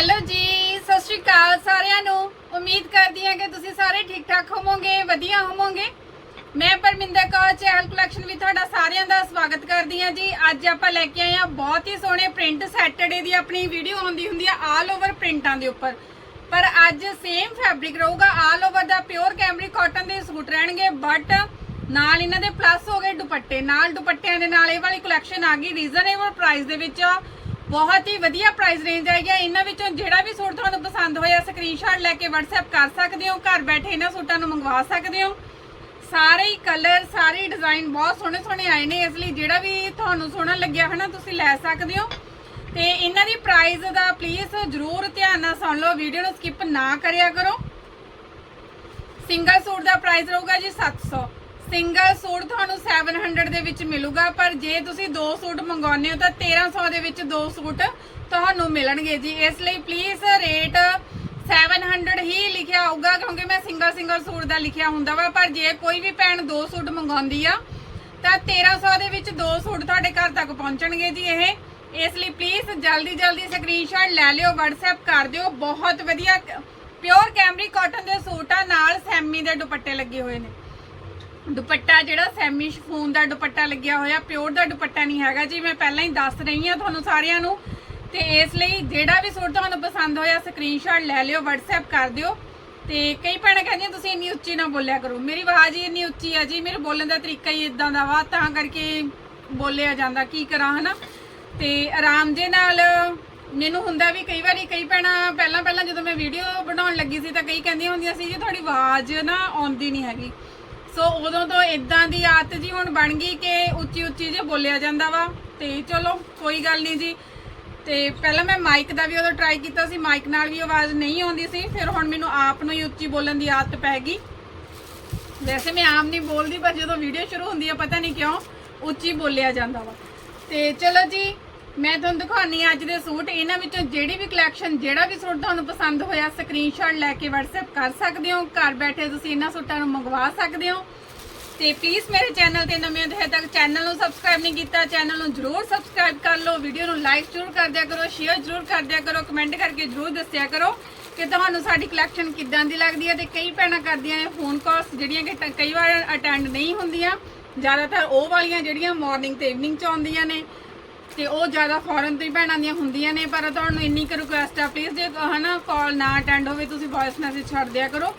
Hello ਜੀ, ਸਤਿ ਸ਼੍ਰੀ ਅਕਾਲ ਸਾਰਿਆਂ ਨੂੰ। ਉਮੀਦ ਕਰਦੀ ਹਾਂ ਕਿ ਤੁਸੀਂ ਸਾਰੇ ਠੀਕ ਠਾਕ ਹੋਵੋਗੇ, ਵਧੀਆ ਹੋਵੋਗੇ। ਮੈਂ ਪਰਮਿੰਦਰ ਕੌਰ, ਚਹਿਲ ਕਲੈਕਸ਼ਨ ਵਿੱਚ ਤੁਹਾਡਾ ਸਾਰਿਆਂ ਦਾ ਸਵਾਗਤ ਕਰਦੀ ਹਾਂ ਜੀ। ਅੱਜ ਆਪਾਂ ਲੈ ਕੇ ਆਏ ਹਾਂ ਬਹੁਤ ਹੀ ਸੋਹਣੇ ਪ੍ਰਿੰਟ ਸੈਟਰਡੇ ਦੀ ਆਪਣੀ ਵੀਡੀਓ ਆਉਂਦੀ ਹੁੰਦੀ ਆ ਆਲ ਓਵਰ ਪ੍ਰਿੰਟਾਂ ਦੇ ਉੱਪਰ। ਪਰ ਅੱਜ ਸੇਮ ਫੈਬਰਿਕ ਰਹੂਗਾ ਆਲ ਓਵਰ ਦਾ ਪਿਓਰ ਕੈਮਰੀ ਕਾਟਨ ਦੇ ਸੂਟ ਰਹਿਣਗੇ ਬਟ ਨਾਲ ਇਹਨਾਂ ਦੇ ਪਲੱਸ ਹੋ ਗਏ ਦੁਪੱਟੇ। ਨਾਲ ਦੁਪੱਟਿਆਂ ਦੇ ਨਾਲ ਇਹ ਵਾਲੀ ਕਲੈਕਸ਼ਨ ਆ ਗਈ। ਰੀਜ਼ਨੇਬਲ ਪ੍ਰਾਈਸ ਦੇ ਵਿੱਚ ਬਹੁਤ ਹੀ ਵਧੀਆ ਪ੍ਰਾਈਸ ਰੇਂਜ ਆਈ ਹੈ ਇਹਨਾਂ ਵਿੱਚੋਂ ਜਿਹੜਾ ਵੀ ਸੂਟ ਤੁਹਾਨੂੰ ਪਸੰਦ ਹੋਇਆ ਸਕਰੀਨਸ਼ਾਟ ਲੈ ਕੇ WhatsApp ਕਰ ਸਕਦੇ ਹੋ। ਘਰ ਬੈਠੇ ਇਹਨਾਂ ਸੂਟਾਂ ਨੂੰ ਮੰਗਵਾ ਸਕਦੇ ਹੋ। ਸਾਰੇ ਹੀ ਕਲਰ ਸਾਰੇ ਡਿਜ਼ਾਈਨ ਬਹੁਤ ਸੋਹਣੇ ਸੋਹਣੇ ਆਏ ਨੇ। ਇਸ ਲਈ ਜਿਹੜਾ ਵੀ ਤੁਹਾਨੂੰ ਸੋਹਣਾ ਲੱਗਿਆ ਹੈ ਨਾ ਤੁਸੀਂ ਲੈ ਸਕਦੇ ਹੋ। ਤੇ ਇਹਨਾਂ ਦੀ ਪ੍ਰਾਈਸ ਦਾ ਪਲੀਜ਼ ਜਰੂਰ ਧਿਆਨ ਨਾਲ ਸੁਣ ਲਓ। ਵੀਡੀਓ ਨੂੰ ਸਕਿਪ ਨਾ ਕਰਿਆ ਕਰੋ। ਸਿੰਗਲ ਸੂਟ ਦਾ ਪ੍ਰਾਈਸ ਰਹੂਗਾ ਜੀ 700 ਸਿੰਗਲ ਸੂਟ ਤੁਹਾਨੂੰ 700 ਦੇ ਵਿੱਚ ਮਿਲੂਗਾ, ਪਰ ਜੇ ਤੁਸੀਂ ਦੋ ਸੂਟ ਮੰਗਾਉਂਦੇ ਹੋ, ਤਾਂ 1300 ਦੇ ਵਿੱਚ ਦੋ ਸੂਟ ਤੁਹਾਨੂੰ ਮਿਲਣਗੇ ਜੀ। ਇਸ ਲਈ ਪਲੀਜ਼ ਰੇਟ 700 ਹੀ ਲਿਖਿਆ ਹੋਊਗਾ, ਕਿਉਂਕਿ ਮੈਂ ਸਿੰਗਲ ਸਿੰਗਲ ਸੂਟ ਦਾ ਲਿਖਿਆ ਹੁੰਦਾ ਵਾ, ਪਰ ਜੇ ਕੋਈ ਵੀ ਭੈਣ ਦੋ ਸੂਟ ਮੰਗਾਉਂਦੀ ਆ, ਤਾਂ 1300 ਦੇ ਵਿੱਚ ਦੋ ਸੂਟ ਤੁਹਾਡੇ ਘਰ ਤੱਕ ਪਹੁੰਚਣਗੇ ਜੀ ਇਹ। ਇਸ ਲਈ ਪਲੀਜ਼ ਜਲਦੀ ਜਲਦੀ ਸਕਰੀਨਸ਼ਾਟ ਲੈ ਲਿਓ, WhatsApp ਕਰ ਦਿਓ। ਬਹੁਤ ਵਧੀਆ ਪਿਓਰ ਕੈਮਰੀ ਕਾਟਨ ਦੇ ਸੂਟ ਆ, ਨਾਲ ਸੈਮੀ ਦੇ ਦੁਪੱਟੇ ਲੱਗੇ ਹੋਏ ਨੇ। ਦੁਪੱਟਾ ਜਿਹੜਾ ਸੈਮੀ ਸ਼ਫੂਨ ਦਾ ਦੁਪੱਟਾ ਲੱਗਿਆ ਹੋਇਆ, ਪਿਓਰ ਦਾ ਦੁਪੱਟਾ ਨਹੀਂ ਹੈਗਾ ਜੀ, ਮੈਂ ਪਹਿਲਾਂ ਹੀ ਦੱਸ ਰਹੀ ਹਾਂ ਤੁਹਾਨੂੰ ਸਾਰਿਆਂ ਨੂੰ। ਤੇ ਇਸ ਲਈ ਜਿਹੜਾ ਵੀ ਸੂਟ ਤੁਹਾਨੂੰ ਪਸੰਦ ਹੋਇਆ ਸਕਰੀਨਸ਼ਾਟ ਲੈ ਲਿਓ, WhatsApp ਕਰ ਦਿਓ। ਤੇ ਕਈ ਭੈਣਾਂ ਕਹਿੰਦੀਆਂ, ਤੁਸੀਂ ਇੰਨੀ ਉੱਚੀ ਨਾ ਬੋਲਿਆ ਕਰੋ। ਮੇਰੀ ਆਵਾਜ਼ ਹੀ ਇੰਨੀ ਉੱਚੀ ਆ ਜੀ, ਮੇਰੇ ਬੋਲਣ ਦਾ ਤਰੀਕਾ ਹੀ ਇਦਾਂ ਦਾ ਵਾ, ਤਾਂ ਕਰਕੇ ਬੋਲਿਆ ਜਾਂਦਾ, ਕੀ ਕਰਾਂ, ਹਨਾ? ਤੇ ਆਰਾਮ ਦੇ ਨਾਲ ਮੈਨੂੰ ਹੁੰਦਾ ਵੀ ਕਈ ਵਾਰੀ ਕਈ ਭੈਣਾਂ ਪਹਿਲਾਂ ਪਹਿਲਾਂ ਜਦੋਂ ਮੈਂ ਵੀਡੀਓ ਬਣਾਉਣ ਲੱਗੀ ਸੀ, ਤਾਂ ਕਈ ਕਹਿੰਦੀਆਂ ਹੁੰਦੀਆਂ ਸੀ, ਜੀ, ਤੁਹਾਡੀ ਆਵਾਜ਼ ਨਾ ਆਉਂਦੀ ਨਹੀਂ ਹੈਗੀ। ਸੋ ਉਦੋਂ ਤੋਂ ਇਦਾਂ ਦੀ ਆਦਤ ਜੀ ਹੁਣ ਬਣ ਗਈ ਕਿ ਉੱਚੀ ਉੱਚੀ ਜੇ ਬੋਲਿਆ ਜਾਂਦਾ ਵਾ, ਤੇ ਚਲੋ ਕੋਈ ਗੱਲ ਨਹੀਂ ਜੀ। ਤੇ ਪਹਿਲਾਂ ਮੈਂ ਮਾਈਕ ਦਾ ਵੀ ਉਦੋਂ ਟਰਾਈ ਕੀਤਾ ਸੀ ਮਾਈਕ ਨਾਲ ਵੀ ਆਵਾਜ਼ ਨਹੀਂ ਆਉਂਦੀ ਸੀ, ਫਿਰ ਹੁਣ ਮੈਨੂੰ ਆਪ ਨੂੰ ਹੀ ਉੱਚੀ ਬੋਲਣ ਦੀ ਆਦਤ ਪੈ ਗਈ। ਵੈਸੇ ਮੈਂ ਆਮ ਨਹੀਂ ਬੋਲਦੀ, ਪਰ ਜਦੋਂ ਵੀਡੀਓ ਸ਼ੁਰੂ ਹੁੰਦੀ ਆ, ਪਤਾ ਨਹੀਂ ਕਿਉਂ ਉੱਚੀ ਬੋਲਿਆ ਜਾਂਦਾ ਵਾ। ਤੇ ਚਲੋ ਜੀ ਮੈਂ ਤੁਹਾਨੂੰ ਦਿਖਾਉਣੀ ਆ ਅੱਜ ਦੇ ਸੂਟ। ਇਹਨਾਂ ਵਿੱਚੋਂ ਜਿਹੜੀ ਵੀ ਕਲੈਕਸ਼ਨ ਜਿਹੜਾ ਵੀ ਸੂਟ ਤੁਹਾਨੂੰ ਪਸੰਦ ਹੋਇਆ ਸਕਰੀਨਸ਼ਾਟ ਲੈ ਕੇ WhatsApp ਕਰ ਸਕਦੇ ਹੋ। ਘਰ ਬੈਠੇ ਤੁਸੀਂ ਇਹਨਾਂ ਸੂਟਾਂ ਨੂੰ ਮੰਗਵਾ ਸਕਦੇ ਹੋ। ਤੇ ਪਲੀਜ਼ ਮੇਰੇ ਚੈਨਲ ਤੇ ਨਵੇਂ ਹੋ ਤੱਕ ਚੈਨਲ ਨੂੰ ਸਬਸਕ੍ਰਾਈਬ ਨਹੀਂ ਕੀਤਾ ਚੈਨਲ ਨੂੰ ਜਰੂਰ ਸਬਸਕ੍ਰਾਈਬ ਕਰ ਲਓ। ਵੀਡੀਓ ਨੂੰ ਲਾਈਕ ਜਰੂਰ ਕਰ ਦਿਆ ਕਰੋ ਸ਼ੇਅਰ ਜਰੂਰ ਕਰ ਦਿਆ ਕਰੋ ਕਮੈਂਟ ਕਰਕੇ ਜਰੂਰ ਦੱਸਿਆ ਕਰੋ ਕਿ ਤੁਹਾਨੂੰ ਸਾਡੀ ਕਲੈਕਸ਼ਨ ਕਿੱਦਾਂ ਦੀ ਲੱਗਦੀ ਹੈ ਤੇ ਕਈ ਭੈਣਾਂ ਕਰਦੀਆਂ ਨੇ ਫੋਨ ਕਾਲਸ ਜਿਹੜੀਆਂ ਕਿ ਟ- ਕਈ ਵਾਰ ਅਟੈਂਡ ਨਹੀਂ ਹੁੰਦੀਆਂ। ਜ਼ਿਆਦਾਤਰ ਉਹ ਵਾਲੀਆਂ ਜਿਹੜੀਆਂ ਮਾਰਨਿੰਗ ਤੇ ਇਵਨਿੰਗ ਚ ਆਉਂਦੀਆਂ ਨੇ। ਤੇ ਉਹ ਜ਼ਿਆਦਾ ਫੋਰਨ ਤੋਂ ਹੀ ਭੈਣਾਂ ਦੀਆਂ ਹੁੰਦੀਆਂ ਨੇ, ਪਰ ਤੁਹਾਨੂੰ ਇੰਨੀ ਕੁ ਰਿਕੁਐਸਟ ਆ ਪਲੀਜ਼ ਜੇ ਹਨਾ ਕਾਲ ਨਾ ਅਟੈਂਡ ਹੋਵੇ, ਤੁਸੀਂ ਵੌਇਸ ਮੈਸੇਜ ਛੱਡ ਦਿਆ ਕਰੋ।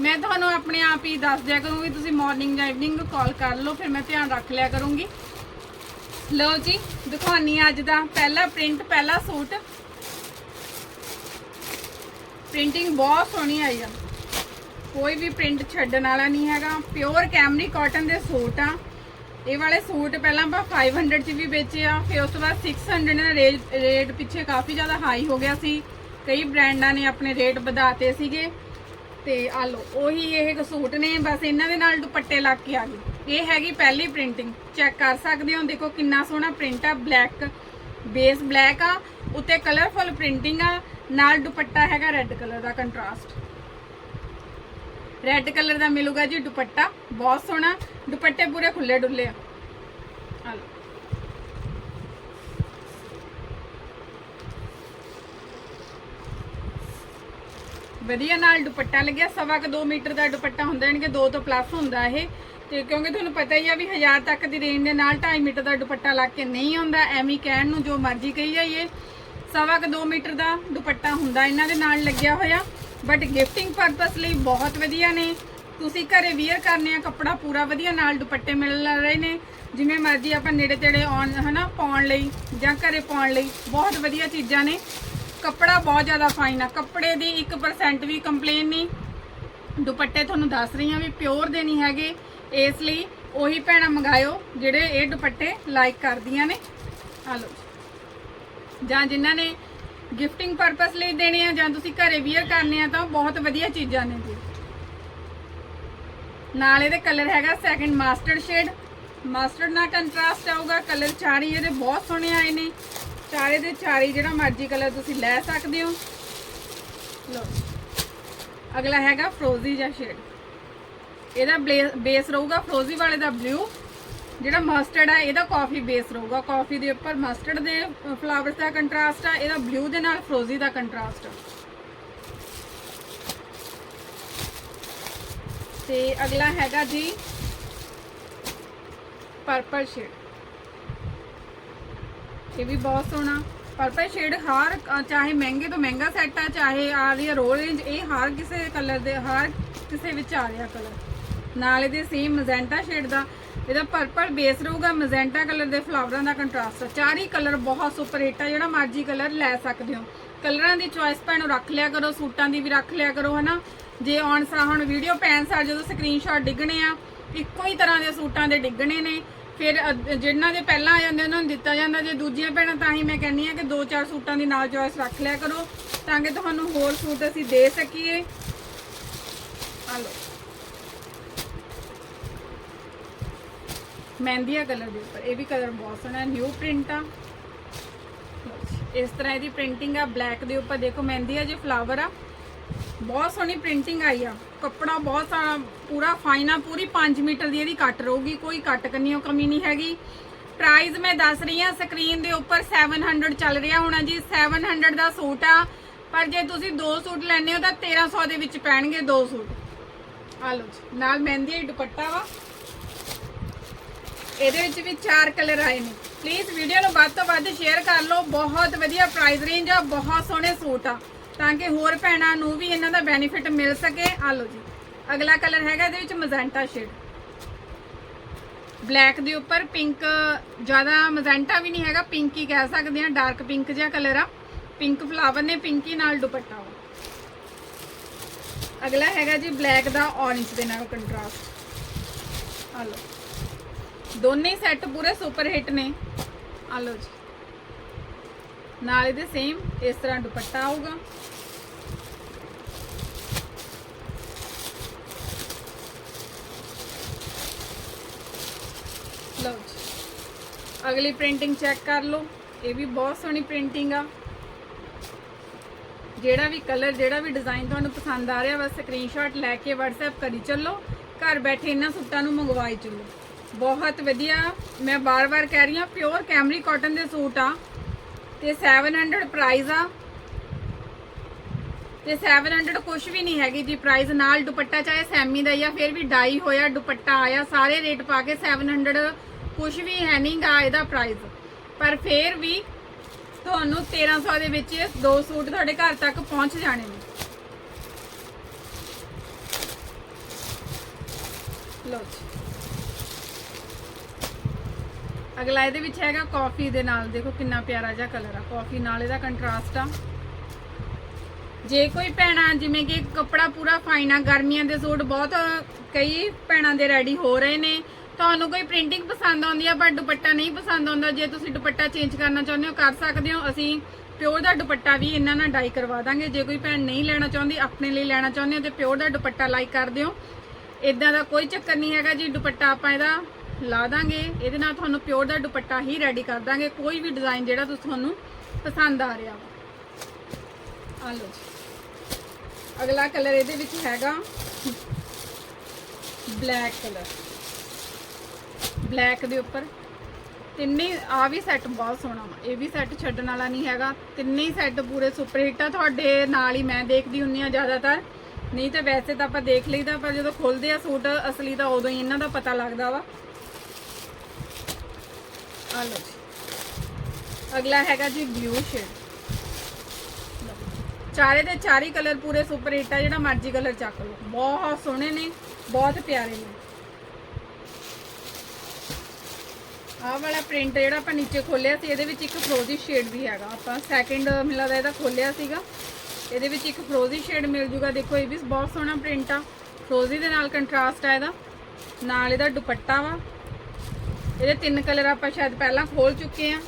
ਮੈਂ ਤੁਹਾਨੂੰ ਆਪਣੇ ਆਪ ਹੀ ਦੱਸ ਦਿਆ ਕਰੂੰਗੀ ਤੁਸੀਂ ਮਾਰਨਿੰਗ ਜਾਂ ਇਵਨਿੰਗ ਕਾਲ ਕਰ ਲਓ, ਫਿਰ ਮੈਂ ਧਿਆਨ ਰੱਖ ਲਿਆ ਕਰੂੰਗੀ। ਲਓ ਜੀ, ਦਿਖਾਉਣੀ ਆ ਅੱਜ ਦਾ ਪਹਿਲਾ ਪ੍ਰਿੰਟ ਪਹਿਲਾ ਸੂਟ। ਪ੍ਰਿੰਟਿੰਗ ਬਹੁਤ ਸੋਹਣੀ ਆਈ ਆ। ਕੋਈ ਵੀ ਪ੍ਰਿੰਟ ਛੱਡਣ ਵਾਲਾ ਨਹੀਂ ਹੈਗਾ। ਪਿਓਰ ਕੈਮਰੀ ਕਾਟਨ ਦੇ ਸੂਟ ਆ। ਇਹ ਵਾਲੇ ਸੂਟ ਪਹਿਲਾਂ ਆਪਾਂ 500 ਚ ਵੀ ਵੇਚੇ ਆ, ਫਿਰ ਉਸ ਤੋਂ ਬਾਅਦ 600 ਦਾ ਰੇਟ ਰੇਟ ਪਿੱਛੇ ਕਾਫੀ ਜ਼ਿਆਦਾ ਹਾਈ ਹੋ ਗਿਆ ਸੀ। ਕਈ ਬ੍ਰਾਂਡਾਂ ਨੇ ਆਪਣੇ ਰੇਟ ਵਧਾਤੇ ਸੀਗੇ। ਤੇ ਆ ਲੋ ਉਹੀ ਇਹ ਸੂਟ ਨੇ, ਬਸ ਇਹਨਾਂ ਦੇ ਨਾਲ ਦੁਪੱਟੇ ਲੱਗ ਕੇ ਆ ਗਏ। ਇਹ ਹੈਗੀ ਪਹਿਲੀ ਪ੍ਰਿੰਟਿੰਗ ਚੈੱਕ ਕਰ ਸਕਦੇ ਹੋ, ਦੇਖੋ ਕਿੰਨਾ ਸੋਹਣਾ ਪ੍ਰਿੰਟ ਆ ਬਲੈਕ ਬੇਸ ਬਲੈਕ ਆ, ਉੱਤੇ ਕਲਰਫੁਲ ਪ੍ਰਿੰਟਿੰਗ ਆ, ਨਾਲ ਦੁਪੱਟਾ ਹੈਗਾ ਰੈੱਡ ਕਲਰ ਦਾ ਕੰਟਰਾਸਟ ਰੈੱਡ ਕਲਰ ਦਾ ਮਿਲੂਗਾ ਜੀ ਦੁਪੱਟਾ। ਬਹੁਤ ਸੋਹਣਾ। ਦੁਪੱਟੇ ਪੂਰੇ ਖੁੱਲੇ ਡੁੱਲੇ ਆ। ਵਧੀਆ ਨਾਲ ਦੁਪੱਟਾ ਲੱਗਿਆ। ਸਵਾ ਕੁ 2 ਮੀਟਰ ਦਾ ਦੁਪੱਟਾ ਹੁੰਦਾ, ਯਾਨੀ ਕਿ 2 ਤੋਂ ਪਲੱਸ ਹੁੰਦਾ ਇਹ। ਤੇ ਕਿਉਂਕਿ ਤੁਹਾਨੂੰ ਪਤਾ ਹੀ ਆ ਵੀ 1000 ਤੱਕ ਦੀ ਰੇਂਜ ਦੇ ਨਾਲ 2.5 ਮੀਟਰ ਦਾ ਦੁਪੱਟਾ ਲੱਗ ਕੇ ਨਹੀਂ ਆਉਂਦਾ, ਐਵੇਂ ਕਹਿਣ ਨੂੰ ਜੋ ਮਰਜ਼ੀ ਕਹੀ ਜਾਈਏ। ਸਵਾ ਕੁ 2 ਮੀਟਰ ਦਾ ਦੁਪੱਟਾ ਹੁੰਦਾ, ਇਹਨਾਂ ਦੇ ਨਾਲ ਲੱਗਿਆ ਹੋਇਆ। ਬਟ ਗਿਫਟਿੰਗ ਪਰਪਸ ਲਈ ਬਹੁਤ ਵਧੀਆ ਨੇ। ਤੁਸੀਂ ਘਰੇ ਵੀਅਰ ਕਰਨੇ ਆ, ਕੱਪੜਾ ਪੂਰਾ ਵਧੀਆ, ਨਾਲ ਦੁਪੱਟੇ ਮਿਲ ਰਹੇ ਨੇ। ਜਿਵੇਂ ਮਰਜ਼ੀ ਆਪਾਂ ਨੇੜੇ ਤੇੜੇ ਆਉਣ, ਹਨਾ, ਪਾਉਣ ਲਈ ਜਾਂ ਘਰੇ ਪਾਉਣ ਲਈ, ਬਹੁਤ ਵਧੀਆ ਚੀਜ਼ਾਂ ਨੇ। ਕੱਪੜਾ ਬਹੁਤ ਜ਼ਿਆਦਾ ਫਾਈਨ ਆ। ਕੱਪੜੇ ਦੀ 1% ਵੀ ਕੰਪਲੇਨ ਨਹੀਂ। ਦੁਪੱਟੇ ਤੁਹਾਨੂੰ ਦੱਸ ਰਹੀ ਹਾਂ ਵੀ ਪਿਓਰ ਦੇ ਨਹੀਂ ਹੈਗੇ। ਇਸ ਲਈ ਉਹੀ ਭੈਣਾਂ ਮੰਗਾਇਓ, ਜਿਹੜੇ ਇਹ ਦੁਪੱਟੇ ਲਾਈਕ ਕਰਦੀਆਂ ਨੇ। ਆ ਲਓ। ਜਾਂ ਜਿਨ੍ਹਾਂ ਨੇ ਗਿਫਟਿੰਗ ਪਰਪਸ ਲਈ ਦੇਣੇ ਆ ਜਾਂ ਤੁਸੀਂ ਘਰੇ ਵੀਅਰ ਕਰਨੇ ਆ ਤਾਂ ਉਹ ਬਹੁਤ ਵਧੀਆ ਚੀਜ਼ਾਂ ਨੇ ਜੀ। ਨਾਲ ਇਹਦੇ ਕਲਰ ਹੈਗਾ ਸੈਕੰਡ ਮਾਸਟਰਡ ਸ਼ੇਡ ਮਾਸਟਰਡ ਨਾਲ ਕੰਟਰਾਸਟ ਆਊਗਾ ਕਲਰ ਚਾਰੇ ਇਹਦੇ ਬਹੁਤ ਸੋਹਣੇ ਆਏ ਨੇ। ਚਾਰੇ ਦੇ ਚਾਰੇ ਜਿਹੜਾ ਮਰਜ਼ੀ ਕਲਰ ਤੁਸੀਂ ਲੈ ਸਕਦੇ ਹੋ। ਲੋ ਅਗਲਾ ਹੈਗਾ ਫਰੋਜ਼ੀ ਜਾਂ ਸ਼ੇਡ ਇਹਦਾ ਬੇਸ ਰਹੂਗਾ ਫਰੋਜ਼ੀ ਵਾਲੇ ਦਾ ਬਲੂ ਜਿਹੜਾ ਮਸਟਰਡ ਹੈ ਇਹਦਾ ਕਾਫੀ ਬੇਸ ਰਹੂਗਾ। ਕਾਫੀ ਦੇ ਉੱਪਰ ਮਸਟਰਡ ਦੇ ਫਲਾਵਰਸ ਦਾ ਕੰਟਰਾਸਟ ਆ, ਇਹਦਾ ਬਲੂ ਦੇ ਨਾਲ ਫਰੋਜ਼ੀ ਦਾ ਕੰਟਰਾਸਟ ਆ। ਤੇ ਅਗਲਾ ਹੈਗਾ ਜੀ ਪਰਪਲ ਸ਼ੇਡ ਇਹ ਵੀ ਬਹੁਤ ਸੋਹਣਾ। ਪਰਪਲ ਸ਼ੇਡ ਹਰ ਚਾਹੇ ਮਹਿੰਗੇ ਤੋਂ ਮਹਿੰਗਾ ਸੈੱਟ ਆ, ਚਾਹੇ ਆ ਰਹੀ ਰੋਲ ਰੇਂਜ ਇਹ ਹਰ ਕਿਸੇ ਕਲਰ ਦੇ, ਹਰ ਕਿਸੇ ਵਿੱਚ ਆ ਰਿਹਾ ਕਲਰ ਨਾਲ ਇਹਦੇ ਸੇਮ ਮਜ਼ੈਂਟਾ ਸ਼ੇਡ ਦਾ, ਇਹਦਾ ਪਰਪਲ ਬੇਸ ਰਹੂਗਾ ਮਜੈਂਟਾ ਕਲਰ ਦੇ ਫਲਾਵਰਾਂ ਦਾ ਕੰਟਰਾਸਟ ਚਾਰ ਹੀ ਕਲਰ ਬਹੁਤ ਸੁਪਰ ਹਿੱਟ ਆ, ਜਿਹੜਾ ਮਰਜ਼ੀ ਕਲਰ ਲੈ ਸਕਦੇ ਹੋ। ਕਲਰਾਂ ਦੀ ਚੁਆਇਸ ਭੈਣੋ ਰੱਖ ਲਿਆ ਕਰੋ, ਸੂਟਾਂ ਦੀ ਵੀ ਰੱਖ ਲਿਆ ਕਰੋ, ਹਨਾ? ਜੇ ਔਨ ਸਾ ਹੁਣ ਵੀਡੀਓ ਪੈਣ ਸਾਰ ਜਦੋਂ ਸਕਰੀਨਸ਼ਾਟ ਡਿੱਗਣੇ ਆ, ਇੱਕੋ ਹੀ ਤਰ੍ਹਾਂ ਦੇ ਸੂਟਾਂ ਦੇ ਡਿੱਗਣੇ ਨੇ। ਫਿਰ ਅ- ਜਿਨ੍ਹਾਂ ਦੇ ਪਹਿਲਾਂ ਆ ਜਾਂਦੇ, ਉਹਨਾਂ ਨੂੰ ਦਿੱਤਾ ਜਾਂਦਾ। ਜੇ ਦੂਜੀਆਂ ਭੈਣਾਂ ਤਾਂ ਹੀ ਮੈਂ ਕਹਿੰਨੀ ਆ ਕਿ ਦੋ ਚਾਰ ਸੂਟਾਂ ਦੀ ਨਾਲ ਚੋਇਸ ਰੱਖ ਲਿਆ ਕਰੋ, ਤਾਂ ਕਿ ਤੁਹਾਨੂੰ ਹੋਰ ਸੂਟ ਅਸੀਂ ਦੇ ਸਕੀਏ। ਆ ਮਹਿੰਦੀਆ ਕਲਰ ਦੇ ਉੱਪਰ, ਇਹ ਵੀ ਕਲਰ ਬਹੁਤ ਸੋਹਣਾ ਨਿਊ ਪ੍ਰਿੰਟ ਆ। ਇਸ ਤਰ੍ਹਾਂ ਇਹਦੀ ਪ੍ਰਿੰਟਿੰਗ ਆ ਬਲੈਕ ਦੇ ਉੱਪਰ ਦੇਖੋ ਮਹਿੰਦੀਆ ਜੇ ਫਲਾਵਰ ਆ। ਬਹੁਤ ਸੋਹਣੀ ਪ੍ਰਿੰਟਿੰਗ ਆਈ ਆ। ਕੱਪੜਾ ਬਹੁਤ ਸਾਰਾ ਪੂਰਾ ਫਾਈਨ ਆ, ਪੂਰੀ 5 ਮੀਟਰ ਦੀ ਇਹਦੀ ਕੱਟ ਰਹੂਗੀ, ਕੋਈ ਕੱਟ ਕੰਨੀਓ ਕਮੀ ਨਹੀਂ ਹੈਗੀ। ਪ੍ਰਾਈਸ ਮੈਂ ਦੱਸ ਰਹੀ ਆ ਸਕਰੀਨ ਦੇ ਉੱਪਰ 700 ਚੱਲ ਰਿਹਾ ਹੋਣਾ ਜੀ 700 ਦਾ ਸੂਟ ਆ। ਪਰ ਜੇ ਤੁਸੀਂ ਦੋ ਸੂਟ ਲੈਣੇ ਹੋ ਤਾਂ 1300 ਦੇ ਵਿੱਚ ਪੈਣਗੇ ਦੋ ਸੂਟ। ਆ ਲਓ ਜੀ, ਨਾਲ ਮਹਿੰਦੀ ਦਾ ਦੁਪੱਟਾ ਵਾ। ਇਹਦੇ ਵਿੱਚ ਵੀ ਚਾਰ ਕਲਰ ਆਏ ਨੇ। ਪਲੀਜ਼ ਵੀਡੀਓ ਨੂੰ ਵੱਧ ਤੋਂ ਵੱਧ ਸ਼ੇਅਰ ਕਰ ਲਓ। ਬਹੁਤ ਵਧੀਆ ਪ੍ਰਾਈਸ ਰੇਂਜ ਆ, ਬਹੁਤ ਸੋਹਣੇ ਸੂਟ ਆ। ਤਾਂ ਕਿ ਹੋਰ ਭੈਣਾਂ ਨੂੰ ਵੀ ਇਹਨਾਂ ਦਾ ਬੈਨੀਫਿਟ ਮਿਲ ਸਕੇ। ਆ ਲਓ ਜੀ। ਅਗਲਾ ਕਲਰ ਹੈਗਾ ਇਹਦੇ ਵਿੱਚ ਮਜ਼ੈਂਟਾ ਸ਼ੇਡ ਬਲੈਕ ਦੇ ਉੱਪਰ ਪਿੰਕ ਜ਼ਿਆਦਾ ਮਜ਼ੈਂਟਾ ਵੀ ਨਹੀਂ ਹੈਗਾ। ਪਿੰਕ ਹੀ ਕਹਿ ਸਕਦੇ ਆ ਡਾਰਕ ਪਿੰਕ ਜਿਹਾ ਕਲਰ ਆ। ਪਿੰਕ ਫਲਾਵਰ ਨੇ ਪਿੰਕੀ ਨਾਲ ਦੁਪੱਟਾ ਵਾ ਅਗਲਾ ਹੈਗਾ ਜੀ ਬਲੈਕ ਦਾ ਔਰੇਂਜ ਦੇ ਨਾਲ ਕੰਟਰਾਸਟ ਆ ਲਓ। ਦੋਨੇ ਸੈੱਟ ਪੂਰੇ ਸੁਪਰ ਹਿੱਟ ਨੇ। ਆ ਲਓ ਜੀ। ਨਾਲ ਇਹਦੇ ਸੇਮ ਇਸ ਤਰ੍ਹਾਂ ਦੁਪੱਟਾ ਆਊਗਾ। ਲਓ ਜੀ। ਅਗਲੀ ਪ੍ਰਿੰਟਿੰਗ ਚੈੱਕ ਕਰ ਲਓ। ਇਹ ਵੀ ਬਹੁਤ ਸੋਹਣੀ ਪ੍ਰਿੰਟਿੰਗ ਆ। ਜਿਹੜਾ ਵੀ ਕਲਰ ਜਿਹੜਾ ਵੀ ਡਿਜ਼ਾਈਨ ਤੁਹਾਨੂੰ ਪਸੰਦ ਆ ਰਿਹਾ, ਬਸ ਸਕਰੀਨਸ਼ਾਟ ਲੈ ਕੇ WhatsApp ਕਰੀ ਚੱਲੋ। ਘਰ ਬੈਠੇ ਇਹਨਾਂ ਸੂਟਾਂ ਨੂੰ ਮੰਗਵਾਈ ਚੱਲੋ। ਬਹੁਤ ਵਧੀਆ। ਮੈਂ ਬਾਰ-ਬਾਰ ਕਹਿ ਰਹੀ ਹਾਂ ਪਿਓਰ ਕੈਮਰੀ ਕਾਟਨ ਦੇ ਸੂਟ ਆ। ਤੇ 700 ਪ੍ਰਾਈਸ ਆ। ਤੇ 700 ਕੁਝ ਵੀ ਨਹੀਂ ਹੈਗੀ ਜੀ ਪ੍ਰਾਈਸ ਨਾਲ ਦੁਪੱਟਾ ਚਾਹੇ ਸੈਮੀ ਦਾ ਜਾਂ ਫਿਰ ਵੀ ਡਾਈ ਹੋਇਆ, ਦੁਪੱਟਾ ਆਇਆ, ਸਾਰੇ ਰੇਟ ਪਾ ਕੇ 700 ਕੁਝ ਵੀ ਹੈ ਨਹੀਂਗਾ ਇਹਦਾ ਪ੍ਰਾਈਸ ਪਰ ਫਿਰ ਵੀ ਤੁਹਾਨੂੰ 1300 ਦੇ ਵਿੱਚ ਦੋ ਸੂਟ ਤੁਹਾਡੇ ਘਰ ਤੱਕ ਪਹੁੰਚ ਜਾਣੇ ਨੇ। ਲਓ ਜੀ। ਅਗਲਾ ਇਹਦੇ ਵਿੱਚ ਹੈਗਾ ਕਾਫੀ ਦੇ ਨਾਲ, ਦੇਖੋ ਕਿੰਨਾ ਪਿਆਰਾ ਜਿਹਾ ਕਲਰ ਆ। ਕਾਫੀ ਨਾਲ ਇਹਦਾ ਕੰਟਰਾਸਟ ਆ। ਜੇ ਕੋਈ ਭੈਣਾ, ਜਿਵੇਂ ਕਿ ਕੱਪੜਾ ਪੂਰਾ ਫਾਈਨ ਆ, ਗਰਮੀਆਂ ਦੇ ਸੂਟ ਬਹੁਤ, ਕਈ ਭੈਣਾਂ ਦੇ ਰੈਡੀ ਹੋ ਰਹੇ ਨੇ। ਤੁਹਾਨੂੰ ਕੋਈ ਪ੍ਰਿੰਟਿੰਗ ਪਸੰਦ ਆਉਂਦੀ ਆ, ਪਰ ਦੁਪੱਟਾ ਨਹੀਂ ਪਸੰਦ ਆਉਂਦਾ, ਜੇ ਤੁਸੀਂ ਦੁਪੱਟਾ ਚੇਂਜ ਕਰਨਾ ਚਾਹੁੰਦੇ ਹੋ, ਕਰ ਸਕਦੇ ਹੋ। ਅਸੀਂ ਪਿਓਰ ਦਾ ਦੁਪੱਟਾ ਵੀ ਇਹਨਾਂ ਨਾਲ ਡਾਈ ਕਰਵਾ ਦਾਂਗੇ। ਜੇ ਕੋਈ ਭੈਣ ਨਹੀਂ ਲੈਣਾ ਚਾਹੁੰਦੀ, ਆਪਣੇ ਲਈ ਲੈਣਾ ਚਾਹੁੰਦੇ ਹੋ, ਤੇ ਪਿਓਰ ਦਾ ਦੁਪੱਟਾ ਲਾਈਕ ਕਰ ਦਿਓ। ਇਦਾਂ ਦਾ ਕੋਈ ਚੱਕਰ ਨਹੀਂ ਹੈਗਾ ਜੀ, ਦੁਪੱਟਾ ਆਪਾਂ ਇਹਦਾ ਲਾ ਦਾਂਗੇ। ਇਹਦੇ ਨਾਲ ਤੁਹਾਨੂੰ ਪਿਓਰ ਦਾ ਦੁਪੱਟਾ ਹੀ ਰੈਡੀ ਕਰ ਦਾਂਗੇ। ਕੋਈ ਵੀ ਡਿਜ਼ਾਈਨ ਜਿਹੜਾ ਤੁਸੀਂ ਤੁਹਾਨੂੰ ਪਸੰਦ ਆ ਰਿਹਾ ਵਾ। ਆ ਲਓ ਜੀ। ਅਗਲਾ ਕਲਰ ਇਹਦੇ ਵਿੱਚ ਹੈਗਾ ਬਲੈਕ ਕਲਰ ਬਲੈਕ ਦੇ ਉੱਪਰ। ਤਿੰਨੇ ਆ ਵੀ ਸੈੱਟ ਬਹੁਤ ਸੋਹਣਾ ਵਾ। ਇਹ ਵੀ ਸੈੱਟ ਛੱਡਣ ਵਾਲਾ ਨਹੀਂ ਹੈਗਾ। ਤਿੰਨੇ ਹੀ ਸੈੱਟ ਪੂਰੇ ਸੁਪਰ ਹਿੱਟ ਆ। ਤੁਹਾਡੇ ਨਾਲ ਹੀ ਮੈਂ ਦੇਖਦੀ ਹੁੰਨੀ ਆ ਜ਼ਿਆਦਾਤਰ। ਨਹੀਂ ਤਾਂ ਵੈਸੇ ਤਾਂ ਆਪਾਂ ਦੇਖ ਲਈਦਾ, ਪਰ ਜਦੋਂ ਖੁੱਲਦੇ ਆ ਸੂਟ, ਅਸਲੀ ਤਾਂ ਉਦੋਂ ਹੀ ਇਹਨਾਂ ਦਾ ਪਤਾ ਲੱਗਦਾ ਵਾ। ਆ ਲਓ ਜੀ। ਅਗਲਾ ਹੈਗਾ ਜੀ ਬਲੂ ਸ਼ੇਡ ਚਾਰੇ ਦੇ ਚਾਰੇ ਕਲਰ ਪੂਰੇ ਸੁਪਰ ਹਿੱਟ ਆ, ਜਿਹੜਾ ਮਰਜ਼ੀ ਕਲਰ ਚੱਕ ਲਓ। ਬਹੁਤ ਸੋਹਣੇ ਨੇ, ਬਹੁਤ ਪਿਆਰੇ ਨੇ। ਆਹ ਵਾਲਾ ਪ੍ਰਿੰਟ ਜਿਹੜਾ ਆਪਾਂ ਨੀਚੇ ਖੋਲਿਆ ਸੀ, ਇਹਦੇ ਵਿੱਚ ਇੱਕ ਫਰੋਜ਼ੀ ਸ਼ੇਡ ਵੀ ਹੈਗਾ। ਆਪਾਂ ਸੈਕਿੰਡ ਮਿਲਦਾ ਇਹਦਾ ਖੋਲਿਆ ਸੀਗਾ। ਇਹਦੇ ਵਿੱਚ ਇੱਕ ਫਰੋਜ਼ੀ ਸ਼ੇਡ ਮਿਲ ਜੂਗਾ। ਦੇਖੋ, ਇਹ ਵੀ ਬਹੁਤ ਸੋਹਣਾ ਪ੍ਰਿੰਟ ਆ। ਫਰੋਜ਼ੀ ਦੇ ਨਾਲ ਕੰਟਰਾਸਟ ਆ ਇਹਦਾ। ਨਾਲ ਇਹਦਾ ਦੁਪੱਟਾ ਵਾ। ਇਹਦੇ ਤਿੰਨ ਕਲਰ ਆਪਾਂ ਸ਼ਾਇਦ ਪਹਿਲਾਂ ਖੋਲ ਚੁੱਕੇ ਆ।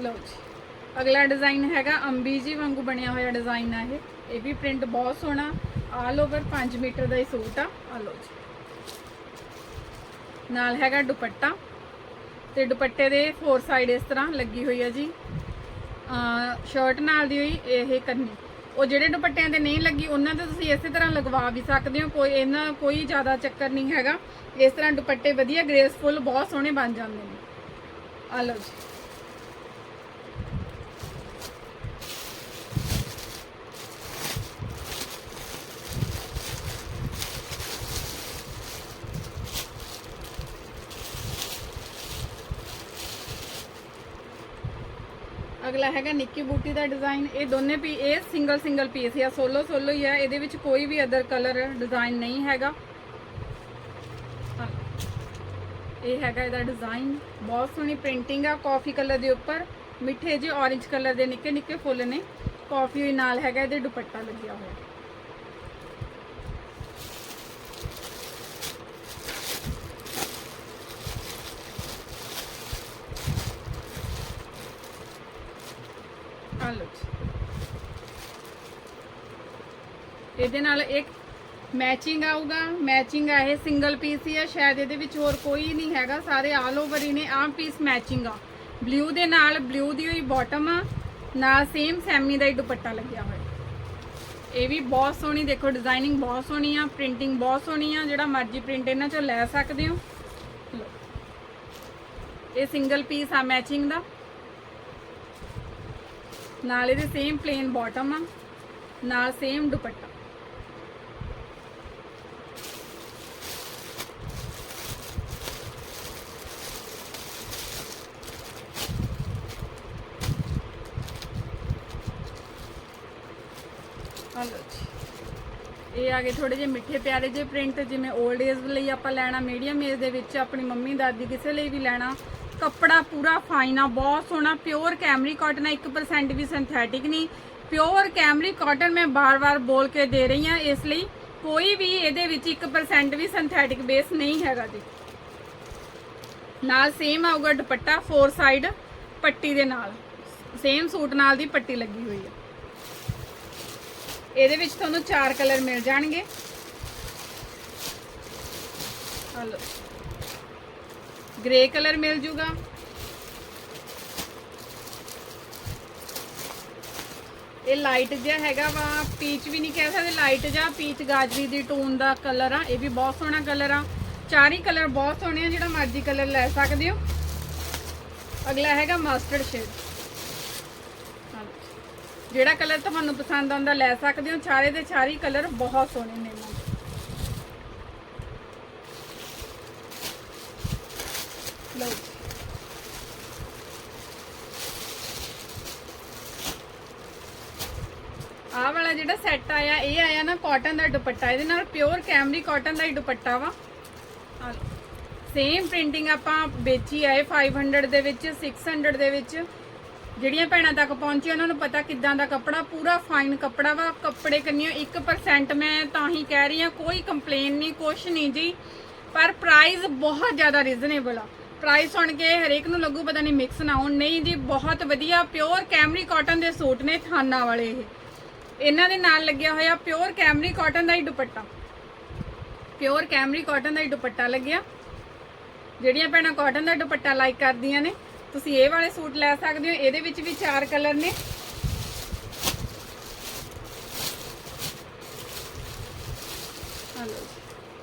ਲਓ ਜੀ। ਅਗਲਾ ਡਿਜ਼ਾਈਨ ਹੈਗਾ ਅੰਬੀ ਜੀ ਵਾਂਗੂ ਬਣਿਆ ਹੋਇਆ ਡਿਜ਼ਾਈਨ ਆ ਇਹ। ਇਹ ਵੀ ਪ੍ਰਿੰਟ ਬਹੁਤ ਸੋਹਣਾ ਆਲ ਓਵਰ 5 ਮੀਟਰ ਦਾ ਹੀ ਸੂਟ ਆ। ਆ ਲਓ ਜੀ। ਨਾਲ ਹੈਗਾ ਦੁਪੱਟਾ ਤੇ ਦੁਪੱਟੇ ਦੇ ਫੋਰ ਸਾਈਡ ਇਸ ਤਰ੍ਹਾਂ ਲੱਗੀ ਹੋਈ ਆ ਜੀ। ਸ਼ਰਟ ਨਾਲ ਦੀ ਹੋਈ ਇਹ ਕੰਨੀ। ਉਹ ਜਿਹੜੇ ਦੁਪੱਟਿਆਂ ਤੇ ਨਹੀਂ ਲੱਗੀ, ਉਹਨਾਂ ਤੇ ਤੁਸੀਂ ਇਸੇ ਤਰ੍ਹਾਂ ਲਗਵਾ ਵੀ ਸਕਦੇ ਹੋ। ਕੋਈ ਇਹਨਾਂ, ਕੋਈ ਜ਼ਿਆਦਾ ਚੱਕਰ ਨਹੀਂ ਹੈਗਾ। ਇਸ ਤਰ੍ਹਾਂ ਦੁਪੱਟੇ ਵਧੀਆ ਗ੍ਰੇਸਫੁਲ ਬਹੁਤ ਸੋਹਣੇ ਬਣ ਜਾਂਦੇ ਨੇ। ਆ ਲਓ ਜੀ। ਅਗਲਾ ਹੈਗਾ ਨਿੱਕੀ ਬੂਟੀ ਦਾ ਡਿਜ਼ਾਈਨ। ਇਹ ਦੋਨੇ ਪੀ ਇਹ ਸਿੰਗਲ ਸਿੰਗਲ ਪੀਸ ਆ ਸੋਲੋ ਸੋਲੋ ਹੀ ਆ। ਇਹਦੇ ਵਿੱਚ ਕੋਈ ਵੀ ਅਦਰ ਕਲਰ ਡਿਜ਼ਾਈਨ ਨਹੀਂ ਹੈਗਾ। ਇਹ ਹੈਗਾ ਇਹਦਾ ਡਿਜ਼ਾਈਨ ਬਹੁਤ ਸੋਹਣੀ ਪ੍ਰਿੰਟਿੰਗ ਆ ਕਾਫੀ ਕਲਰ ਦੇ ਉੱਪਰ। ਮਿੱਠੇ ਜਿਹੇ orange ਕਲਰ ਦੇ ਨਿੱਕੇ ਨਿੱਕੇ ਫੁੱਲ ਨੇ। ਕਾਫੀ ਨਾਲ ਹੈਗਾ ਇਹਦੇ ਦੁਪੱਟਾ ਲੱਗਿਆ ਹੋਇਆ ਆ ਲਓ ਜੀ। ਇਹਦੇ ਨਾਲ ਇੱਕ ਮੈਚਿੰਗ ਆਊਗਾ ਮੈਚਿੰਗ ਆ ਇਹ ਸਿੰਗਲ ਪੀਸ ਹੀ ਆ, ਸ਼ਾਇਦ ਇਹਦੇ ਵਿੱਚ ਹੋਰ ਕੋਈ ਨਹੀਂ ਹੈਗਾ, ਸਾਰੇ ਆਲ ਓਵਰ ਹੀ ਨੇ ਆਹ ਪੀਸ ਮੈਚਿੰਗ ਆ। ਬਲੂ ਦੇ ਨਾਲ ਬਲੂ ਦੀ ਹੋਈ ਬਾਟਮ ਆ, ਨਾਲ ਸੇਮ ਸੈਮੀ ਦਾ ਹੀ ਦੁਪੱਟਾ ਲੱਗਿਆ ਹੋਇਆ। ਇਹ ਵੀ ਬਹੁਤ ਸੋਹਣੀ, ਦੇਖੋ ਡਿਜ਼ਾਈਨਿੰਗ ਬਹੁਤ ਸੋਹਣੀ ਆ ਪ੍ਰਿੰਟਿੰਗ ਬਹੁਤ ਸੋਹਣੀ ਆ, ਜਿਹੜਾ ਮਰਜ਼ੀ ਪ੍ਰਿੰਟ ਇਹਨਾਂ ਚੋਂ ਲੈ ਸਕਦੇ ਹੋ। ਇਹ ਸਿੰਗਲ ਪੀਸ ਆ ਮੈਚਿੰਗ ਦਾ। ਨਾਲ ਇਹਦੇ ਸੇਮ ਪਲੇਨ ਬਾਟਮ ਆ, ਨਾਲ ਸੇਮ ਦੁਪੱਟਾ ਆ ਲਓ ਜੀ ਇਹ ਆ ਗਏ ਥੋੜੇ ਜਿਹੇ ਮਿੱਠੇ ਪਿਆਰੇ ਜਿਹੇ ਪ੍ਰਿੰਟ ਜਿਵੇਂ 올ਡ ਏਜ ਲਈ ਆਪਾਂ ਲੈਣਾ ਮੀਡੀਅਮ ਏਜ ਦੇ ਵਿੱਚ ਆਪਣੀ ਮੰਮੀ ਦਾਦੀ ਕਿਸੇ ਲਈ ਵੀ ਲੈਣਾ। ਕੱਪੜਾ ਪੂਰਾ ਫਾਈਨ ਆ, ਬਹੁਤ ਸੋਹਣਾ ਪਿਓਰ ਕੈਮਰੀ ਕਾਟਨ ਆ 1% ਵੀ ਸਿੰਥੈਟਿਕ ਨਹੀਂ। ਪਿਓਰ ਕੈਮਰੀ ਕਾਟਨ ਮੈਂ ਬਾਰ-ਬਾਰ ਬੋਲ ਕੇ ਦੇ ਰਹੀ ਹਾਂ, ਇਸ ਲਈ ਕੋਈ ਵੀ ਇਹਦੇ ਵਿੱਚ 1% ਵੀ ਸਿੰਥੈਟਿਕ ਬੇਸ ਨਹੀਂ ਹੈਗਾ ਜੀ। ਨਾਲ ਸੇਮ ਆਊਗਾ ਦੁਪੱਟਾ ਫੋਰ ਸਾਈਡ ਪੱਟੀ ਦੇ ਨਾਲ। ਸੇਮ ਸੂਟ ਨਾਲ ਦੀ ਪੱਟੀ ਲੱਗੀ ਹੋਈ ਹੈ ਇਹਦੇ ਵਿੱਚ ਤੁਹਾਨੂੰ ਚਾਰ ਕਲਰ ਮਿਲ ਜਾਣਗੇ। ਹਲੋ। ਗ੍ਰੇ ਕਲਰ ਮਿਲ ਜੂਗਾ। ਇਹ ਲਾਈਟ ਜਿਹਾ ਹੈਗਾ ਵਾ ਪੀਚ ਵੀ ਨਹੀਂ ਕਹਿ ਸਕਦੇ ਲਾਈਟ ਜਿਹਾ ਪੀਚ ਗਾਜਰੀ ਦੀ ਟੋਨ ਦਾ ਕਲਰ ਆ, ਇਹ ਵੀ ਬਹੁਤ ਸੋਹਣਾ ਕਲਰ ਆ। ਚਾਰ ਹੀ ਕਲਰ ਬਹੁਤ ਸੋਹਣੇ ਆ, ਜਿਹੜਾ ਮਰਜ਼ੀ ਕਲਰ ਲੈ ਸਕਦੇ ਹੋ। ਅਗਲਾ ਹੈਗਾ ਮਸਟਰਡ ਸ਼ੇਡ ਜਿਹੜਾ ਕਲਰ ਤੁਹਾਨੂੰ ਪਸੰਦ ਆਉਂਦਾ ਲੈ ਸਕਦੇ ਹੋ। ਚਾਰੇ ਦੇ ਚਾਰੇ ਕਲਰ ਬਹੁਤ ਸੋਹਣੇ ਨੇ ਲਓ ਆਹ ਵਾਲਾ ਜਿਹੜਾ ਸੈੱਟ ਆਇਆ, ਇਹ ਆਇਆ ਨਾ ਕਾਟਨ ਦਾ ਦੁਪੱਟਾ। ਇਹਦੇ ਨਾਲ ਪਿਓਰ ਕੈਮਰੀ ਕਾਟਨ ਦਾ ਹੀ ਦੁਪੱਟਾ ਵਾ। ਸੇਮ ਪ੍ਰਿੰਟਿੰਗ ਆਪਾਂ ਵੇਚੀ ਆਏ 500 ਦੇ ਵਿੱਚ 600 ਦੇ ਵਿੱਚ। ਜਿਹੜੀਆਂ ਭੈਣਾਂ ਤੱਕ ਪਹੁੰਚੀ ਉਹਨਾਂ ਨੂੰ ਪਤਾ ਕਿੱਦਾਂ ਦਾ ਕੱਪੜਾ ਪੂਰਾ ਫਾਈਨ ਕੱਪੜਾ ਵਾ, ਕੱਪੜੇ ਕੰਨੀਓ 1% ਮੈਂ ਤਾਂ ਹੀ ਕਹਿ ਰਹੀ ਹਾਂ, ਕੋਈ ਕੰਪਲੇਨ ਨਹੀਂ, ਕੁਛ ਨਹੀਂ ਜੀ। ਪਰ ਪ੍ਰਾਈਸ ਬਹੁਤ ਜ਼ਿਆਦਾ ਰੀਜ਼ਨੇਬਲ ਆ। ਪ੍ਰਾਈਸ ਸੁਣ ਕੇ ਹਰੇਕ ਨੂੰ ਲੱਗੂ ਪਤਾ ਨਹੀਂ ਮਿਕਸ ਨਾ ਹੋਣ। ਨਹੀਂ ਜੀ, ਬਹੁਤ ਵਧੀਆ ਪਿਓਰ ਕੈਮਰੀ ਕਾਟਨ ਦੇ ਸੂਟ ਨੇ ਥਾਨਾ ਵਾਲੇ ਇਹ। ਇਹਨਾਂ ਦੇ ਨਾਲ ਲੱਗਿਆ ਹੋਇਆ ਪਿਓਰ ਕੈਮਰੀ ਕਾਟਨ ਦਾ ਹੀ ਦੁਪੱਟਾ। ਪਿਓਰ ਕੈਮਰੀ ਕਾਟਨ ਦਾ ਹੀ ਦੁਪੱਟਾ ਲੱਗਿਆ। ਜਿਹੜੀਆਂ ਭੈਣਾਂ ਕਾਟਨ ਦਾ ਦੁਪੱਟਾ ਲਾਈਕ ਕਰਦੀਆਂ ਨੇ ਤੁਸੀਂ ਇਹ ਵਾਲੇ ਸੂਟ ਲੈ ਸਕਦੇ ਹੋ, ਇਹਦੇ ਵਿੱਚ ਵੀ ਚਾਰ ਕਲਰ ਨੇ।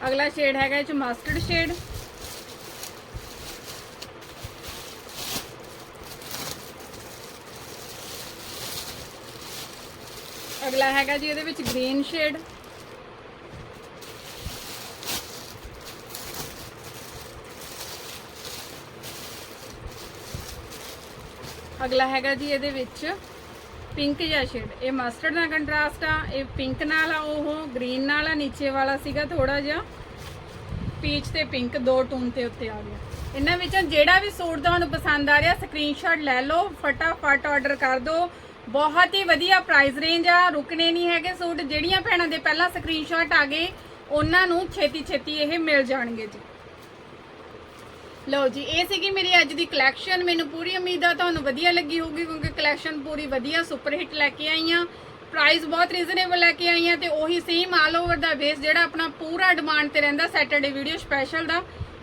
ਅਗਲਾ ਸ਼ੇਡ ਹੈਗਾ ਇਹ ਚ ਮਸਟਰਡ ਸ਼ੇਡ ਅਗਲਾ ਹੈਗਾ ਜੀ ਇਹਦੇ ਵਿੱਚ ਗ੍ਰੀਨ ਸ਼ੇਡ ਅਗਲਾ ਹੈਗਾ ਜੀ ਇਹਦੇ ਵਿੱਚ ਪਿੰਕ ਜਿਹਾ ਸ਼ੇਡ ਇਹ ਮਸਟਰਡ ਨਾਲ ਕੰਟਰਾਸਟ ਆ, ਇਹ ਪਿੰਕ ਨਾਲ ਆ ਉਹ ਗ੍ਰੀਨ ਨਾਲ ਆ, ਨੀਚੇ ਵਾਲਾ ਸੀਗਾ ਥੋੜਾ ਜਿਹਾ। ਪੀਚ ਤੇ ਪਿੰਕ ਦੋ ਟੂਨ ਤੇ ਉੱਤੇ ਆ ਗਿਆ। ਇਹਨਾਂ ਵਿੱਚੋਂ ਜਿਹੜਾ ਵੀ ਸੂਟ ਤੁਹਾਨੂੰ ਪਸੰਦ ਆ ਰਿਹਾ ਸਕਰੀਨਸ਼ਾਟ ਲੈ ਲਓ, ਫਟਾਫਟ ਆਰਡਰ ਕਰ ਦਿਓ। ਬਹੁਤ ਹੀ ਵਧੀਆ ਪ੍ਰਾਈਸ ਰੇਂਜ ਆ, ਰੁਕਣੇ ਨਹੀਂ ਹੈਗੇ ਸੂਟ। ਜਿਹੜੀਆਂ ਭੈਣਾਂ ਦੇ ਪਹਿਲਾਂ ਸਕਰੀਨਸ਼ਾਟ ਆ ਗਏ, ਉਹਨਾਂ ਨੂੰ ਛੇਤੀ ਛੇਤੀ ਇਹ ਮਿਲ ਜਾਣਗੇ ਜੀ। ਲਓ ਜੀ, ਇਹ ਸੀਗੀ ਮੇਰੀ ਅੱਜ ਦੀ ਕਲੈਕਸ਼ਨ ਮੈਨੂੰ ਪੂਰੀ ਉਮੀਦ ਆ ਤੁਹਾਨੂੰ ਵਧੀਆ ਲੱਗੀ ਹੋਊਗੀ, ਕਿਉਂਕਿ ਕਲੈਕਸ਼ਨ ਪੂਰੀ ਵਧੀਆ ਸੁਪਰ ਹਿੱਟ ਲੈ ਕੇ ਆਈ ਆ ਪ੍ਰਾਈਸ ਬਹੁਤ ਰੀਜ਼ਨੇਬਲ ਲੈ ਕੇ ਆਈ ਆ ਤੇ ਉਹੀ ਸੇਮ ਆਲ ਓਵਰ ਦਾ ਬੇਸ ਜਿਹੜਾ ਆਪਣਾ ਪੂਰਾ ਡਿਮਾਂਡ ਤੇ ਰਹਿੰਦਾ ਸੈਟਰਡੇ ਵੀਡੀਓ ਸਪੈਸ਼ਲ ਦਾ,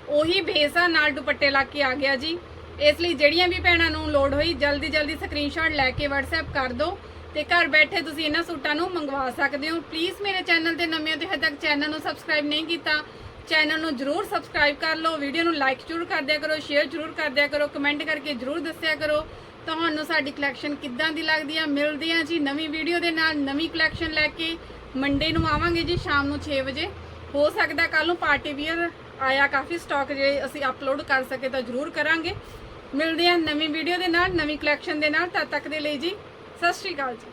ਉਹੀ ਬੇਸ ਆ, ਨਾਲ ਦੁਪੱਟੇ ਲਾ ਕੇ ਆ ਗਿਆ ਜੀ। ਇਸ ਲਈ ਜਿਹੜੀਆਂ ਵੀ ਭੈਣਾਂ ਨੂੰ ਲੋਡ ਹੋਈ, ਜਲਦੀ ਜਲਦੀ ਸਕਰੀਨਸ਼ਾਟ ਲੈ ਕੇ WhatsApp ਕਰ ਦਿਓ ਤੇ ਘਰ ਬੈਠੇ ਤੁਸੀਂ ਇਹਨਾਂ ਸੂਟਾਂ ਨੂੰ ਮੰਗਵਾ ਸਕਦੇ ਹੋ। ਪਲੀਜ਼ ਮੇਰੇ ਚੈਨਲ ਤੇ ਨਵੇਂ ਹੋ ਤੇ ਹਜੇ ਤੱਕ ਚੈਨਲ ਨੂੰ ਸਬਸਕ੍ਰਾਈਬ ਨਹੀਂ ਕੀਤਾ ਚੈਨਲ ਨੂੰ ਜਰੂਰ ਸਬਸਕ੍ਰਾਈਬ ਕਰ ਲਓ, ਵੀਡੀਓ ਨੂੰ ਲਾਈਕ ਜਰੂਰ ਕਰ ਦਿਆ ਕਰੋ ਸ਼ੇਅਰ ਜਰੂਰ ਕਰ ਦਿਆ ਕਰੋ ਕਮੈਂਟ ਕਰਕੇ ਜਰੂਰ ਦੱਸਿਆ ਕਰੋ। ਤੁਹਾਨੂੰ ਸਾਡੀ ਕਲੈਕਸ਼ਨ ਕਿੱਦਾਂ ਦੀ ਲੱਗਦੀ ਆ, ਮਿਲਦੇ ਆ ਜੀ ਨਵੀਂ ਵੀਡੀਓ ਦੇ ਨਾਲ, ਨਵੀਂ ਕਲੈਕਸ਼ਨ ਲੈ ਕੇ। ਮੰਡੇ ਨੂੰ ਆਵਾਂਗੇ ਜੀ ਸ਼ਾਮ ਨੂੰ 6 ਵਜੇ। ਹੋ ਸਕਦਾ ਕੱਲ ਨੂੰ ਪਾਰਟੀ ਵੀਅਰ ਆਇਆ, ਕਾਫੀ ਸਟਾਕ ਜੇ ਅਸੀਂ ਅਪਲੋਡ ਕਰ ਸਕੇ ਤਾਂ ਜਰੂਰ ਕਰਾਂਗੇ। ਮਿਲਦੇ ਆ ਨਵੀਂ ਵੀਡੀਓ ਦੇ ਨਾਲ, ਨਵੀਂ ਕਲੈਕਸ਼ਨ ਦੇ ਨਾਲ, ਤਦ ਤੱਕ ਦੇ ਲਈ ਜੀ, ਸਤਿ ਸ਼੍ਰੀ ਅਕਾਲ ਜੀ।